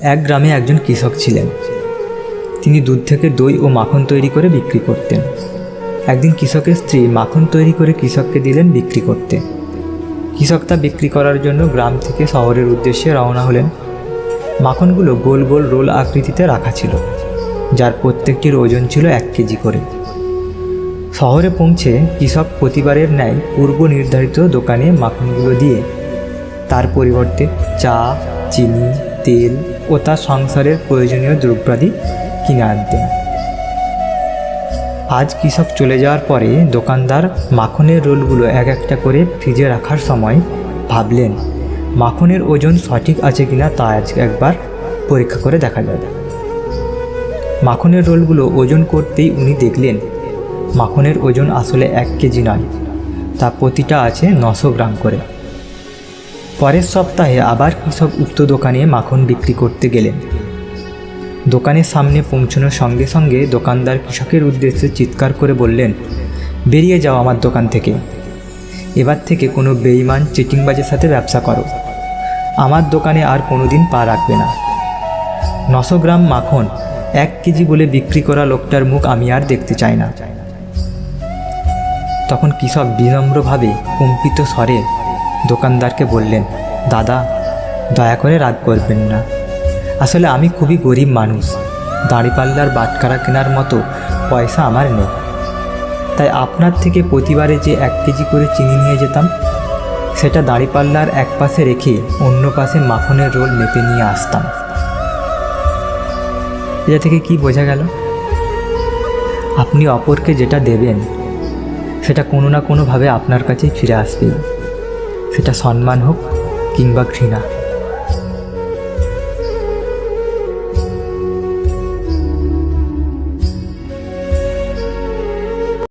এক গ্রামে একজন কৃষক ছিলেন। তিনি দুধ থেকে দই ও মাখন তৈরি করে বিক্রি করতেন। একদিন কৃষকের স্ত্রী মাখন তৈরি করে কৃষককে দিলেন বিক্রি করতে। কৃষক তা বিক্রি করার জন্য গ্রাম থেকে শহরের উদ্দেশ্যে রওনা হলেন। মাখনগুলো গোল গোল রোল আকৃতিতে রাখা ছিল, যার প্রত্যেকটির ওজন ছিল এক কেজি করে। শহরে পৌঁছে কৃষক প্রতিবারের ন্যায় পূর্ব নির্ধারিত দোকানে মাখনগুলো দিয়ে তার পরিবর্তে চা, চিনি তেল ও তার সংসারের প্রয়োজনীয় দ্রব্যাদি কিনে আনতেন। আজ কৃষক চলে যাওয়ার পরে দোকানদার মাখনের রোলগুলো এক একটা করে ফ্রিজে রাখার সময় ভাবলেন, মাখনের ওজন সঠিক আছে কিনা তা আজ একবার পরীক্ষা করে দেখা যাবে মাখনের রোলগুলো ওজন করতেই উনি দেখলেন, মাখনের ওজন আসলে এক কেজি নয়, তা প্রতিটা আছে নশো গ্রাম করে। পরের সপ্তাহে আবার কৃষক উক্ত দোকানে মাখন বিক্রি করতে গেলেন। দোকানের সামনে পৌঁছানোর সঙ্গে সঙ্গে দোকানদার কৃষকের উদ্দেশ্যে চিৎকার করে বললেন, বেরিয়ে যাও আমার দোকান থেকে। এবার থেকে কোনো বেইমান চিটিংবাজের সাথে ব্যবসা করো। আমার দোকানে আর কোনো দিন পা রাখবে না। নশো গ্রাম মাখন এক কেজি বলে বিক্রি করা লোকটার মুখ আমি আর দেখতে চাই না। তখন কৃষক বিনম্রভাবে কম্পিত স্বরে দোকানদারকে বললেন, দাদা, দয়া করে রাগ করবেন না। আসলে আমি খুবই গরিব মানুষ। দাঁড়িপাল্লার বাটকারা কেনার মতো পয়সা আমার নেই। তাই আপনার থেকে প্রতিবারে যে এক কেজি করে চিনি নিয়ে যেতাম, সেটা দাঁড়িপাল্লার এক পাশে রেখে অন্য পাশে মাখনের রোল মেপে নিয়ে আসতাম। এটা থেকে কি বোঝা গেল? আপনি অপরকে যেটা দেবেন, সেটা কোনো না কোনোভাবে আপনার কাছেই ফিরে আসবেই। সেটা সম্মান হোক কিংবা ঘৃণা।